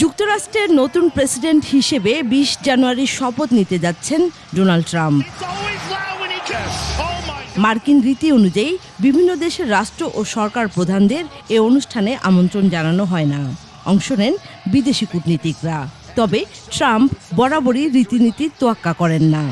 যুক্তরাষ্ট্রের নতুন প্রেসিডেন্ট হিসেবে বিশ জানুয়ারি শপথ নিতে যাচ্ছেন ডোনাল্ড ট্রাম্প। মার্কিন রীতি অনুযায়ী বিভিন্ন দেশের রাষ্ট্র ও সরকার প্রধানদের এ অনুষ্ঠানে আমন্ত্রণ জানানো হয় না। অংশ নেন বিদেশি কূটনীতিকরা। তবে ট্রাম্প বরাবরই রীতিনীতি তোয়াক্কা করেন না।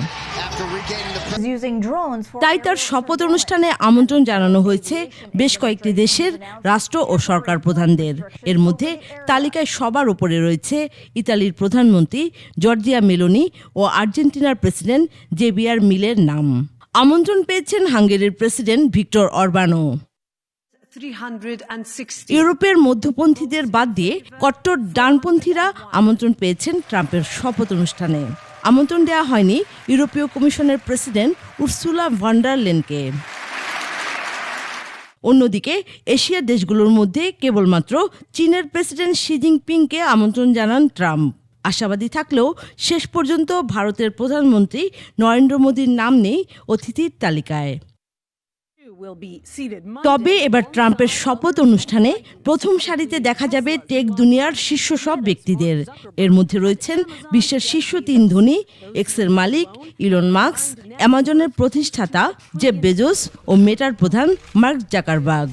তাই তার শপথ অনুষ্ঠানে আমন্ত্রণ জানানো হয়েছে বেশ কয়েকটি দেশের রাষ্ট্র ও সরকার প্রধানদের। এর মধ্যে তালিকায় সবার উপরে রয়েছে ইতালির প্রধানমন্ত্রী জর্জিয়া মেলোনি ও আর্জেন্টিনার প্রেসিডেন্ট জেবিয়ার মিলের নাম। আমন্ত্রণ পেয়েছেন হাঙ্গেরির প্রেসিডেন্ট ভিক্টর অরবানো 360 ইউরোপের মধ্যপন্থীদের বাদ দিয়ে কট্টর ডানপন্থীরা আমন্ত্রণ পেয়েছেন ট্রাম্পের শপথ অনুষ্ঠানে। আমন্ত্রণ দেওয়া হয়নি ইউরোপীয় কমিশনের প্রেসিডেন্ট উর্সুলা ভান্ডারলেনকে। অন্যদিকে এশিয়ার দেশগুলোর মধ্যে কেবলমাত্র চীনের প্রেসিডেন্ট শি জিনপিংকে আমন্ত্রণ জানান ট্রাম্প। আশাবাদী থাকলেও শেষ পর্যন্ত ভারতের প্রধানমন্ত্রী নরেন্দ্র মোদীর নাম নেই অতিথির তালিকায়। তবে এবার ট্রাম্পের শপথ অনুষ্ঠানে প্রথম সারিতে দেখা যাবে টেক দুনিয়ার শীর্ষ সব ব্যক্তিদের। এর মধ্যে রয়েছেন বিশ্বের শীর্ষ তিন ধনী এক্সের মালিক ইলন মার্কস অ্যামাজনের প্রতিষ্ঠাতা জেব বেজোস ও মেটার প্রধান মার্ক জাকারবার্গ।